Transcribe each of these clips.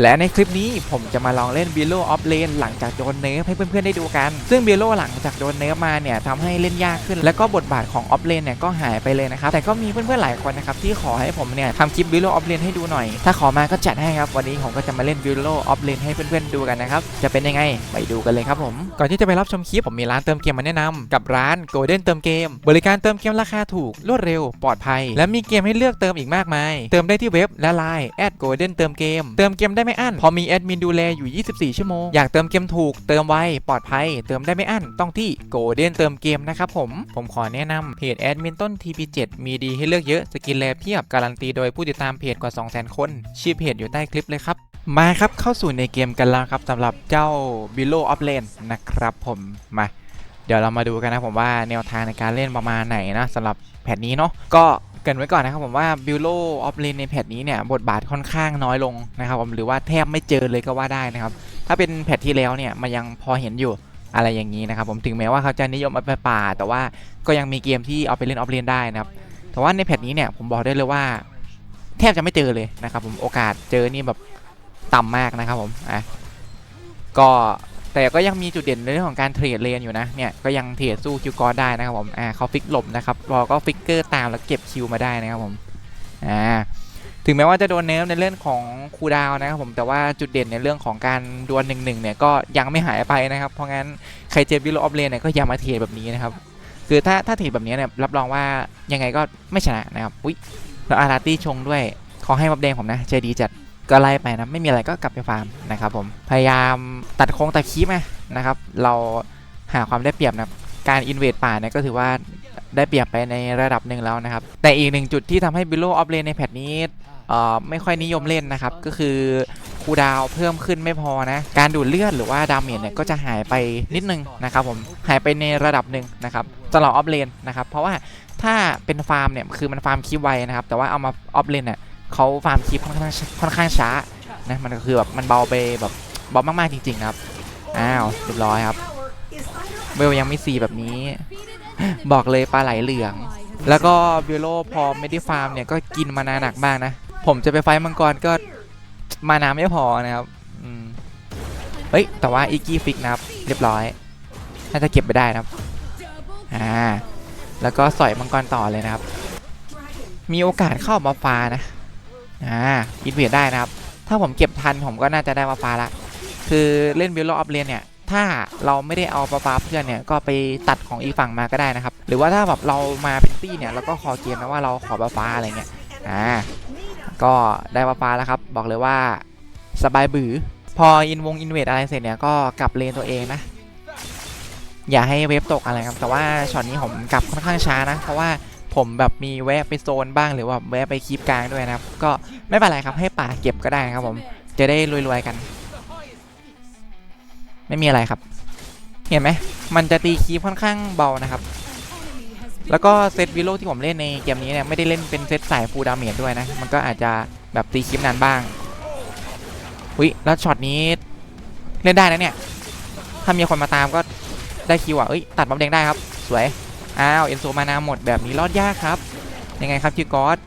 และในคลิปนี้ผมจะมาลองเล่น b e l o of Lane หลังจากโดนเนิร์ฟให้เพื่อนๆได้ดูกัน ซึ่ง b e l o หลังจากโดนเนิร์ฟมาเนี่ยทำให้เล่นยากขึ้น และก็บทบาทของ Off Lane เนี่ยก็หายไปเลยนะครับ แต่ก็มีเพื่อนๆหลายคนนะครับที่ขอให้ผมเนี่ยทำคลิป b e l o of Lane ให้ดูหน่อย ถ้าขอมาก็จัดให้ครับ วันนี้ผมก็จะมาเล่น b e l o of Lane ให้เพื่อนๆดูกันนะครับ จะเป็นยังไงไปดูกันเลยครับผม ก่อนที่จะไปรับชมคลิปผมมีร้านเติมเกมมาแนะนำกับร้าน Golden เติมเกม บริการเติมเกมราคาถูกรวดเร็วปลอดภัย และมีเกมให้เลือกเติมอีกมากมาย เติมได้ที่เว็บและไลน์แอด Golden เติมเกมเติมเกมได้ไม่อั้น พอมีแอดมินดูแลอยู่ 24 ชั่วโมง อยากเติมเกมถูก เติมไว ปลอดภัย เติมได้ไม่อั้น ต้องที่ Golden เติมเกมนะครับผม ผมขอแนะนำเพจแอดมินต้น TP7 มีดีให้เลือกเยอะ สกินแลเพียบ การันตีโดยผู้ติดตามเพจกว่า 200,000 คน ชื่อเพจอยู่ใต้คลิปเลยครับ มาครับ เข้าสู่ในเกมกันแล้วครับสำหรับเจ้า Below of l a n นะครับผม มา เดี๋ยวเรามาดูกันนะผมว่าแนวทางในการเล่นประมาณไหนนะสำหรับแพทนี้เนาะ ก็ เกินไว้ก่อนนะครับผมว่า b u l o of Lane ในแพทนี้เนี่ยบทบาทค่อนข้างน้อยลงนะครับผมหรือว่าแทบไม่เจอเลยก็ว่าได้นะครับ ถ้าเป็นแพทที่แล้วเนี่ยมันยังพอเห็นอยู่อะไรอย่างนี้นะครับผมถึงแม้ว่าเขาจะนิยมเอาไปป่า แต่ว่าก็ยังมีเกมที่เอาไปเล่นออฟเลนได้นะครับแต่ว่าในแพทนี้เนี่ยผมบอกได้เลยว่า แทบจะไม่เจอเลยนะครับผมโอกาสเจอนี่แบบต่ำมากนะครับผมอะก็ แต่ก็ยังมีจุดเด่นในเรื่องของการเทรดเลนอยู่นะเนี่ยก็ยังเทรดสู้คิวกอร์ได้นะครับผมอ่าเขาฟิกหลบนะครับรอก็ฟิกเกอร์ตามแล้วเก็บคิวมาได้นะครับผมอ่าถึงแม้ว่าจะโดนเนิร์ฟในเรื่องของคูดาวน์นะครับผมแต่ว่าจุดเด่นในเรื่องของการดวลหนึ่งหนึ่งเนี่ยก็ยังไม่หายไปนะครับ เพราะงั้นใครเจอบิลออฟเลนเนี่ยก็อย่ามาเทรดแบบนี้นะครับ คือถ้าถ้าเทรดแบบนี้เนี่ยรับรองว่ายังไงก็ไม่ชนะนะครับอุ้ยแล้วอาราตี้ชงด้วยขอให้บับแดงผมนะใจดีจัด ก็ไล่ไปนะไม่มีอะไรก็กลับไปฟาร์มนะครับผมพยายามตัดโค้งตัดคีบมานะครับ เราหาความได้เปรียบนะการอินเวดป่าเนี่ยก็ถือว่าได้เปรียบไปในระดับหนึ่งแล้วนะครับ แต่อีกหนึ่งจุดที่ทำให้บิโลออฟเลนในแพทนี้ไม่ค่อยนิยมเล่นนะครับ ก็คือคูดาวเพิ่มขึ้นไม่พอนะ การดูดเลือดหรือว่าดาเมจเนี่ยก็จะหายไปนิดนึงนะครับผมหายไปในระดับหนึ่งนะครับสำหรับออฟเลนนะครับ เพราะว่าถ้าเป็นฟาร์มเนี่ยคือมันฟาร์มคีบไวนะครับ แต่ว่าเอามาออฟเลนเนี่ย เขาฟาร์มคีบค่อนข้างค่อนข้างช้านะมันก็คือแบบมันเบาไปแบบเบามากๆจริงๆนะครับอ้าวเรียบร้อยครับเวลยังไม่สีแบบนี้ บอกเลยปลาไหลเหลือง แล้วก็บิโลพอไม่ได้ฟาร์มเนี่ยก็กินมานาหนักมากนะ ผมจะไปไฟมังกรก็มานาไม่พอนะครับอืมเฮ้ย แต่ว่าอีกี้ฟิกนะครับ เรียบร้อย น่าจะเก็บไปได้นะครับ อ่า แล้วก็สอยมังกรต่อเลยนะครับ มีโอกาสเข้ามาฟ้านะ อ่าอินเวดได้นะครับ ถ้าผมเก็บทันผมก็น่าจะได้มาฟ้าละ คือเล่นบิลโลออฟเลนเนี่ย ถ้าเราไม่ได้เอาปลาปลาเพื่อนเนี่ย ก็ไปตัดของอีกฝั่งมาก็ได้นะครับ หรือว่าถ้าแบบเรามาเป็นตี้เนี่ยเราก็ขอเกมนะว่าเราขอปลาปลาอะไรเงี้ย อ่า ก็ได้ปลาปลาแล้วครับ บอกเลยว่าสบายบือ พออินวงอินเวดอะไรเสร็จเนี่ยก็กลับเลนตัวเองนะอย่าให้เวฟตกอะไรครับ แต่ว่าช็อตนี้ผมกลับค่อนข้างช้านะ เพราะว่า ผมแบบมีแวะไปโซนบ้างหรือว่าแวะไปคีบกลางด้วยนะครับ ก็ไม่เป็นไรครับให้ป่าเก็บก็ได้นะครับผมจะได้รวยๆกัน ไม่มีอะไรครับ เห็นไหมมันจะตีคีบค่อนข้างเบานะครับ แล้วก็เซตวิโลที่ผมเล่นในเกมนี้เนี่ยไม่ได้เล่นเป็นเซตสายฟูลดาเมจด้วยนะมันก็อาจจะแบบตีคลิปนานบ้างอุ้ยแล้วช็อตนี้เล่นได้นะเนี่ยถ้ามีคนมาตามก็ได้คิวอะเอ้ยตัดบอมแดงได้ครับ สวย อ้าวเอ็นโซมานาหมดแบบนี้รอดยากครับ ยังไงครับคิวกอส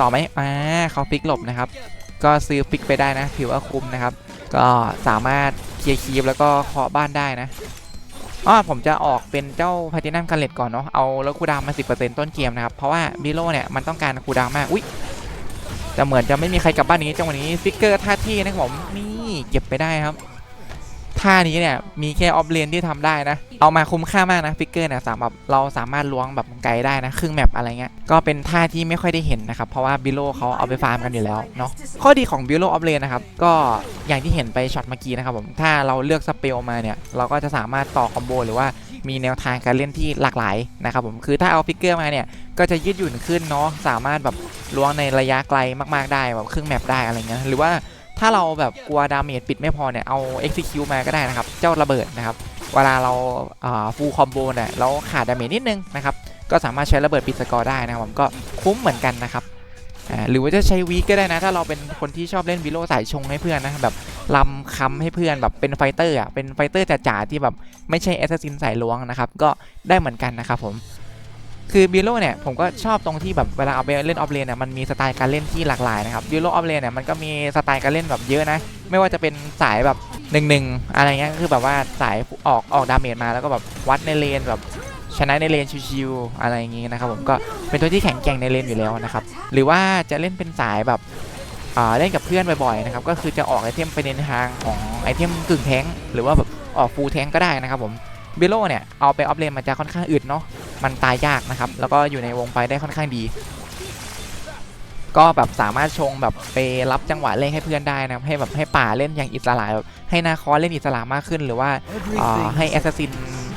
ต่อไหมอ่าเขาฟิกหลบนะครับ ก็ซื้อฟิกไปได้นะถือว่าคุมนะครับ ก็สามารถเคลียร์คีบแล้วก็เคาะบ้านได้นะอ๋อผมจะออกเป็นเจ้าแพทินัมกันเลตก่อนเนาะเอาแล้วคูดาวน์มา 10%ต้นเกมนะครับ เพราะว่าบิโลเนี่ยมันต้องการคูดาวมากอุ้ยแต่เหมือนจะไม่มีใครกลับบ้านนี้จังหวะนี้ฟิกเกอร์ท่าที่นะผมนี่เก็บไปได้ครับ ท่านี้เนี่ยมีแค่ออฟเลนที่ทำได้นะ เอามาคุ้มค่ามากนะฟิกเกอร์เนี่ยสามารถเราสามารถล้วงแบบไกลได้นะครึ่งแมปอะไรเงี้ยก็เป็นท่าที่ไม่ค่อยได้เห็นนะครับ เพราะว่าบิโลเขาเอาไปฟาร์มกันอยู่แล้วเนาะข้อดีของบิโลออฟเลนนะครับ ก็อย่างที่เห็นไปช็อตเมื่อกี้นะครับผมถ้าเราเลือกสเปลมาเนี่ยเราก็จะสามารถต่อคอมโบหรือว่ามีแนวทางการเล่นที่หลากหลายนะครับผมคือถ้าเอาฟิกเกอร์มาเนี่ยก็จะยืดหยุ่นขึ้นเนาะสามารถแบบล้วงในระยะไกลมากๆได้แบบครึ่งแมปได้อะไรเงี้ยหรือว่า ถ้าเราแบบกลัวดาเมจปิดไม่พอเนี่ย เอา execute มาก็ได้นะครับ เจ้าระเบิดนะครับ เวลาเราฟูลคอมโบเนี่ยเราขาดดาเมจนิดนึงนะครับ ก็สามารถใช้ระเบิดปิดสกอร์ได้นะครับผมก็คุ้มเหมือนกันนะครับหรือว่าจะใช้วีก็ได้นะ ถ้าเราเป็นคนที่ชอบเล่นวิโลสายชงให้เพื่อนนะแบบลำคำให้เพื่อนแบบเป็นไฟเตอร์อะเป็นไฟเตอร์จ๋าๆที่แบบไม่ใช่แอสซัสซินสายล้วงนะครับก็ได้เหมือนกันนะครับผม คือบิโลเนี่ยผมก็ชอบตรงที่แบบเวลาเอาไปเล่นออฟเลนเนี่ยมันมีสไตล์การเล่นที่หลากหลายนะครับบิโลออฟเลนเนี่ยมันก็มีสไตล์การเล่นแบบเยอะนะ ไม่ว่าจะเป็นสายแบบหนึ่งหนึ่งอะไรเงี้ยก็คือแบบว่าสายออกออกดาเมจมาแล้วก็แบบวัดในเลนแบบชนะในเลนชิวๆอะไรอย่างงี้นะครับผมก็เป็นตัวที่แข็งแกร่งในเลนอยู่แล้วนะครับหรือว่าจะเล่นเป็นสายแบบอ่าเล่นกับเพื่อนบ่อยๆนะครับก็คือจะออกไอเทมไปในทางของไอเทมกึ่งแทงหรือว่าแบบออกฟูลแทงก็ได้นะครับผมเบิโลเนี่ยเอาไปออฟเลนมันจะค่อนข้างอึดเนาะ มันตายยากนะครับ แล้วก็อยู่ในวงไฟได้ค่อนข้างดี ก็แบบสามารถชงแบบไปรับจังหวะเล่นให้เพื่อนได้นะให้แบบให้ป่าเล่นอย่างอิสระแบบให้นาคอเล่นอิสระมากขึ้น หรือว่าออให้แอสซัสซิน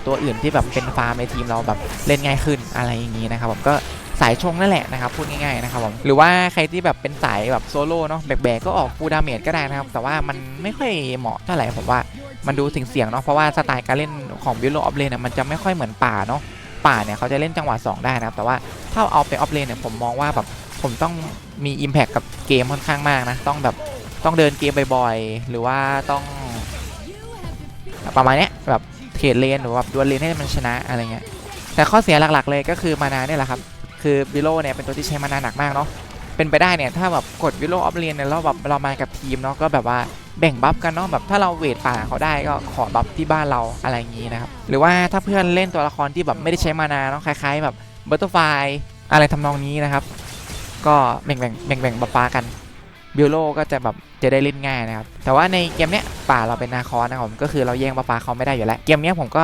ตัวอื่นที่แบบเป็นฟาร์มในทีมเราแบบเล่นง่ายขึ้นอะไรอย่างนี้นะครับผมก็สายชงนั่นแหละนะครับพูดง่ายๆนะครับผมหรือว่าใครที่แบบเป็นสายแบบโซโล่เนาะแบกๆก็ออกฟูดาเมจก็ได้นะครับ แต่ว่ามันไม่ค่อยเหมาะเท่าไหร่ผมว่ามันดูเสี่ยงๆเนาะเพราะว่าสไตล์การเล่นของบิลโลออฟเลนมันจะไม่ค่อยเหมือนป่าเนาะ ป่าเนี่ยเขาจะเล่นจังหวะ 2 ได้นะครับ แต่ว่าถ้าเอาไปออฟเลนเนี่ยผมมองว่าแบบผมต้องมี Impact กับเกมค่อนข้างมากนะ ต้องแบบต้องเดินเกมบ่อยๆ หรือว่าต้อง ประมาณเนี้ยแบบเทรดเลนหรือว่าดวลเลนให้มันชนะอะไรเงี้ยแต่ข้อเสียหลักๆเลยก็คือมานาเนี่ยแหละครับ คือบิโลเนี่ยเป็นตัวที่ใช้มานาหนักมากเนาะเป็นไปได้เนี่ยถ้าแบบกดวิโลออฟเลนเนี่ยแล้วแบบเรามากับทีมเนาะก็แบบว่า แบ่งบัฟกันเนาะแบบถ้าเราเวทป่าเขาได้ก็ขอบัฟที่บ้านเราอะไรอย่างนี้นะครับหรือว่าถ้าเพื่อนเล่นตัวละครที่แบบไม่ได้ใช้มานาเนาะคล้าย ๆ แบบบัตเตอร์ไฟอะไรทำนองนี้นะครับ ก็แบ่งแบ่งแบ่งแบ่งบัฟปากันบิโลก็จะแบบจะได้เล่นง่ายนะครับแต่ว่าในเกมเนี้ยป่าเราเป็นนาคอนะครับผมก็คือเราแย่งบัฟฟ้าเขาไม่ได้อยู่แล้วเกมเนี้ยผมก็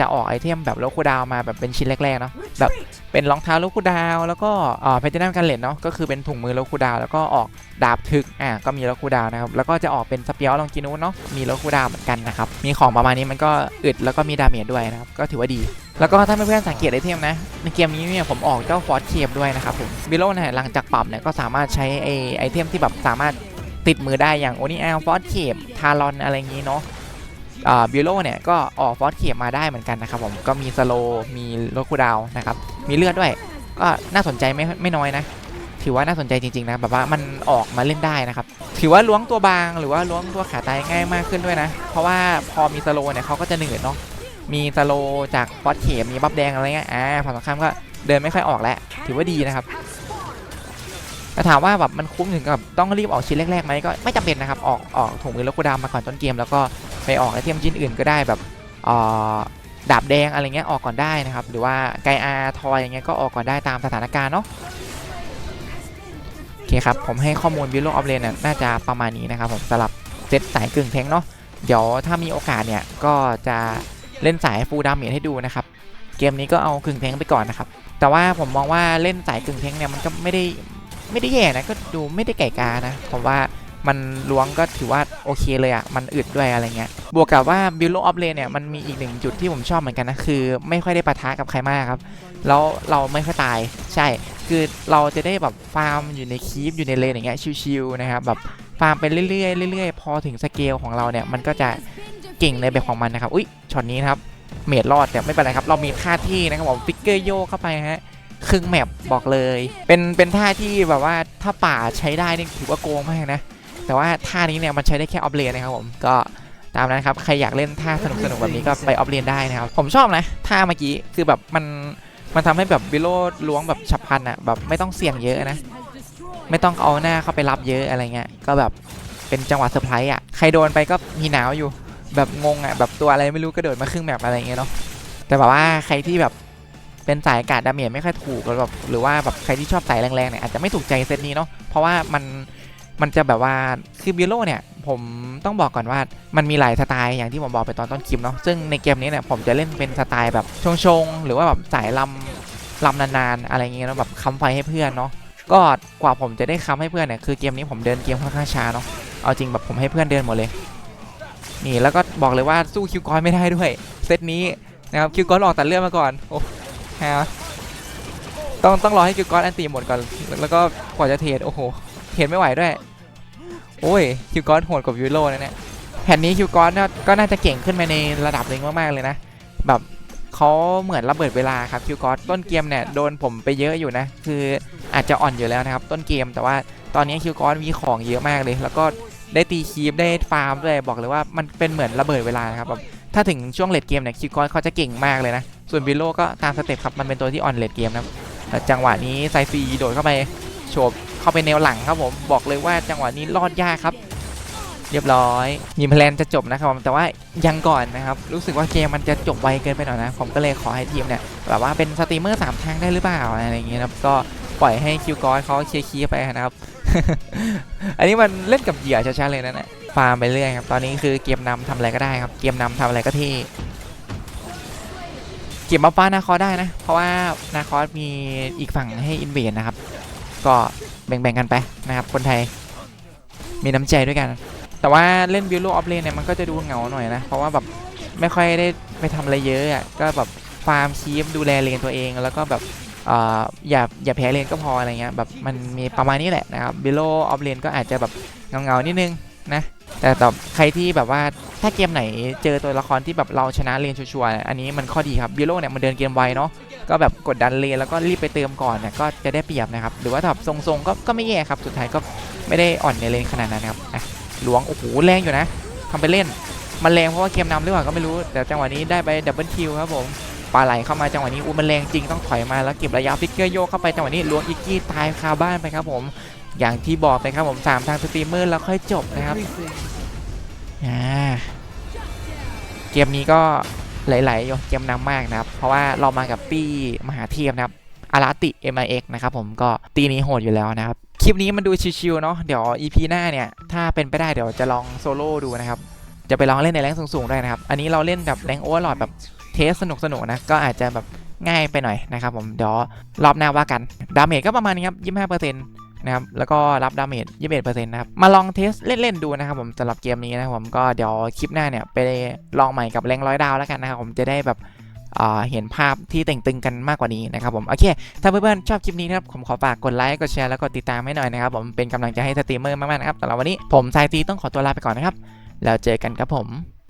จะออกไอเทมแบบโลคูดาวมาแบบเป็นชิ้นแรกๆเนาะแบบเป็นรองเท้าโลคูดาวแล้วก็อ่าแพทเทิร์นกันเลนเนาะก็คือเป็นถุงมือโลคูดาวแล้วก็ออกดาบทึกอ่าก็มีโลคูดาวนะครับแล้วก็จะออกเป็นสเปียลลองกินูเนาะมีโลคูดาวเหมือนกันนะครับมีของประมาณนี้มันก็อึดแล้วก็มีดาเมจด้วยนะครับก็ถือว่าดีแล้วก็ถ้าเพื่อนๆสังเกตไอเทมนะ ในเกมนี้เนี่ยผมออกเจ้าฟอร์สเคปด้วยนะครับผมบิโลเนี่ยหลังจากปรับเนี่ยก็สามารถใช้ไอไอเทมที่แบบสามารถติดมือได้อย่างโอนิแอลฟอสเคปทารอนอะไรงี้เนาะ บิโลเนี่ยก็ออกฟอร์สเคปมาได้เหมือนกันนะครับผมก็มีสโลมีโลคูดาวนะครับมีเลือดด้วย ก็น่าสนใจไม่ไม่น้อยนะถือว่าน่าสนใจจริงๆนะแบบว่ามันออกมาเล่นได้นะครับถือว่าล้วงตัวบางหรือว่าล้วงตัวขาตายง่ายมากขึ้นด้วยนะ เพราะว่าพอมีสโลเนี่ยเขาก็จะเหนื่อยเนาะมีสโลจากฟอสเข็มมีบัฟแดงอะไรเงี้ยอ่าฝั่งตรงข้ามก็เดินไม่ค่อยออกแล้วถือว่าดีนะครับแต่ถามว่าแบบมันคุ้มถึงกับต้องรีบออกชิ้นแรกๆไหมก็ไม่จำเป็นนะครับออกออกถุงมือแล้วกูดาวมาก่อนต้นเกมแล้วก็ ไปออกไอเทมชิ้นอื่นก็ได้แบบดาบแดงอะไรเงี้ยออกก่อนได้นะครับ หรือว่าไกอาทอยอย่างเงี้ยก็ออกก่อนได้ตามสถานการณ์เนาะโอเคครับ ผมให้ข้อมูลบิลโลออฟเลนน่าจะประมาณนี้นะครับผมสำหรับเซตสายกึ่งแทงเนาะเดี๋ยวถ้ามีโอกาสเนี่ยก็จะเล่นสายฟูลดามเมจให้ดูนะครับ เกมนี้ก็เอากึ่งแทงไปก่อนนะครับ แต่ว่าผมมองว่าเล่นสายกึ่งแทงเนี่ยมันก็ไม่ได้ไม่ได้แย่นะก็ดูไม่ได้ไก่กานะผมว่า มันล้วงก็ถือว่าโอเคเลยอะ่ะ มันอึดด้วยอะไรเงี้ย บวกกับว่าบิลโลออฟเลนเนี่ย มันมีอีกหนึ่งจุดที่ผมชอบเหมือนกันนะ คือไม่ค่อยได้ปะทะกับใครมากครับ แล้วเราไม่ค่อยตาย ใช่ คือเราจะได้แบบฟาร์มอยู่ในคีปอยู่ในเลนอย่างเงี้ยชิวๆนะครับแบบฟาร์มไปเรื่อยๆเรื่อยๆ พอถึงสเกลของเราเนี่ย มันก็จะเก่งในแบบของมันนะครับ อุ้ยช็อตนี้นะครับ เมดรอดแต่ไม่เป็นไรครับ เรามีท่าที่นะครับผมฟิกเกอร์โยเข้าไปฮะครึ่งแมปบอกเลย เป็นเป็นท่าที่แบบว่าถ้าป่าใช้ได้นี่ถือว่าโกงมากนะ แต่ว่าท่านี้เนี่ยมันใช้ได้แค่ออฟเลนนะครับผมก็ตามนั้นครับ ใครอยากเล่นท่าสนุกๆแบบนี้ก็ไปออฟเลนได้นะครับ ผมชอบนะท่าเมื่อกี้คือแบบมันมันทำให้แบบบิโลล้วงแบบฉับพลันอะแบบไม่ต้องเสี่ยงเยอะนะ ไม่ต้องเอาหน้าเข้าไปรับเยอะอะไรเงี้ยก็แบบเป็นจังหวะเซอร์ไพรส์อะใครโดนไปก็มีหนาวอยู่แบบงงอะแบบตัวอะไรไม่รู้กระโดดมาครึ่งแบบอะไรเงี้ยเนาะแต่แบบว่าใครที่แบบเป็นสายอากาศดาเมจไม่ค่อยถูกหรือแบบหรือว่าแบบใครที่ชอบสายแรงๆเนี่ยอาจจะไม่ถูกใจเซตนี้เนาะเพราะว่ามัน มันจะแบบว่าคือบิโลเนี่ยผมต้องบอกก่อนว่ามันมีหลายสไตล์อย่างที่ผมบอกไปตอนต้นคลิปเนาะซึ่งในเกมนี้เนี่ยผมจะเล่นเป็นสไตล์แบบชงๆ หรือว่าแบบสายลำลำนานๆอะไรเงี้ยเนาะแบบค้ำไฟให้เพื่อนเนาะก็กว่าผมจะได้ค้ำให้เพื่อนเนี่ยคือเกมนี้ผมเดินเกมค่อนข้างช้าเนาะเอาจริงแบบผมให้เพื่อนเดินหมดเลย นี่แล้วก็บอกเลยว่าสู้คิวกอนไม่ได้ด้วยเซตนี้นะครับคิวกอนออกตัดเลือดมาก่อนโอ้ฮะต้องต้องรอให้คิวกอนอันตีหมดก่อนแล้วก็กว่าจะเทรดโอ้โหเทรดไม่ไหวด้วย โอ้ยคิวกอนโหดกว่ายูโรนะเนี่ยแผ่นนี้คิวกอนก็น่าจะเก่งขึ้นมาในระดับหนึ่งมากๆเลยนะ แบบเขาเหมือนระเบิดเวลาครับคิวกอสต้นเกมเนี่ยโดนผมไปเยอะอยู่นะ คืออาจจะอ่อนอยู่แล้วนะครับ ต้นเกมแต่ว่าตอนนี้คิวกอสมีของเยอะมากเลย แล้วก็ได้ตีคีบได้ฟาร์มด้วยบอกเลยว่ามันเป็นเหมือนระเบิดเวลาครับแบบถ้าถึงช่วงเลดเกมเนี่ยคิวกอสเขาจะเก่งมากเลยนะ ส่วนบิโลก็ตามสเต็ปครับมันเป็นตัวที่อ่อนเลดเกมนะครับจังหวะนี้ไซฟีโดดเข้าไปโฉบ เข้าไปแนวหลังครับผมบอกเลยว่าจังหวะนี้รอดยากครับ เรียบร้อยมีแพลนจะจบนะครับผมแต่ว่ายังก่อนนะครับ รู้สึกว่าเกมมันจะจบไวเกินไปหน่อยนะ ผมก็เลยขอให้ทีมเนี่ยแบบว่าเป็นสตรีมเมอร์สามทางได้หรือเปล่าอะไรอย่างเงี้ยครับก็ปล่อยให้คิวกอยเขาเคลียร์ไปนะครับ อันนี้มันเล่นกับเหยื่อชัดๆเลยนะนี่ยฟาร์มไปเรื่อยครับ ตอนนี้คือเกมนำทำอะไรก็ได้ครับ เกมนำทำอะไรก็เท่เก็บมาป้านาคอสได้นะ เพราะว่านาคอสมีอีกฝั่งให้อินเวนนะครับ ก็แบ่งๆกันไปนะครับ คนไทยมีน้ำใจด้วยกัน แต่ว่าเล่นบิวโ o ออฟเลนเนี่ยมันก็จะดูเหงาหน่อยนะ เพราะว่าแบบไม่ค่อยได้ไปทำอะไรเยอะอะก็แบบฟาร์มคีฟดูแลเลนตัวเอง แล้วก็แบบเอ่ออย่าอย่าแพ้เลนก็พออะไรเงี้ยแบบมันมีประมาณนี้แหละนะครับบิโลออฟเลนก็อาจจะแบบเงาๆนิดนึงนะแต่ต่อใครที่แบบว่าถ้าเกมไหนเจอตัวละครที่แบบเราชนะเลนชัวร์ๆอันนี้มันข้อดีครับบิโลเนี่ยมันเดินเกมไวเนาะ ก็แบบกดดันเลนแล้วก็รีบไปเติมก่อนเนี่ยก็จะได้เปรียบนะครับ หรือว่าถ้าแบบทรงๆก็ก็ไม่แย่ครับ สุดท้ายก็ไม่ได้อ่อนในเลนขนาดนั้นครับอะหลวงโอ้โหแรงอยู่นะทำไปเล่นมันแรงเพราะว่าเกมนำหรือเปล่าก็ไม่รู้แต่จังหวะนี้ได้ไปดับเบิลคิวครับผมปลาไหลเข้ามาจังหวะนี้อู้มันแรงจริงต้องถอยมาแล้วเก็บระยะฟิกเกอร์โยกเข้าไปจังหวะนี้ล้วงอิกกี้ตายคาบ้านไปครับผมอย่างที่บอกไปครับผมสามทางสตรีมเมอร์แล้วค่อยจบนะครับอ่าเกมนี้ก็ ไหลๆอยู่เกมนำมากนะครับ เพราะว่าเรามากับปี้มหาเทียมนะครับอาราติ MIX นะครับผมก็ตีนี้โหดอยู่แล้วนะครับ คลิปนี้มันดูชิวๆเนาะเดี๋ยว EP หน้าเนี่ย ถ้าเป็นไปได้เดี๋ยวจะลองโซโล่ดูนะครับ จะไปลองเล่นในแรงสูงๆด้วยนะครับ อันนี้เราเล่นแบบแรงโอเวอร์ลอดแบบเทสสนุกๆนะก็อาจจะแบบง่ายไปหน่อยนะครับผมเดี๋ยวรอบหน้าว่ากัน ดาเมจก็ประมาณนี้ครับ 25% นะครับแล้วก็รับดาเมจ21%นะครับมาลองเทสเล่นๆดูนะครับผมสำหรับเกมนี้นะครับผมก็เดี๋ยวคลิปหน้าเนี่ยไปลองใหม่กับแรงร้อยดาวแล้วกันนะครับผมจะได้แบบอ่าเห็นภาพที่แต่งตึงกันมากกว่านี้นะครับผมโอเค ถ้าเพื่อนๆชอบคลิปนี้นะครับผมขอฝากกดไลค์กดแชร์แล้วก็ติดตามให้หน่อยนะครับผมเป็นกำลังใจให้สตรีมเมอร์มากๆนะครับสำหรับวันนี้ผมสายตีต้องขอตัวลาไปก่อนนะครับแล้วเจอกันครับผม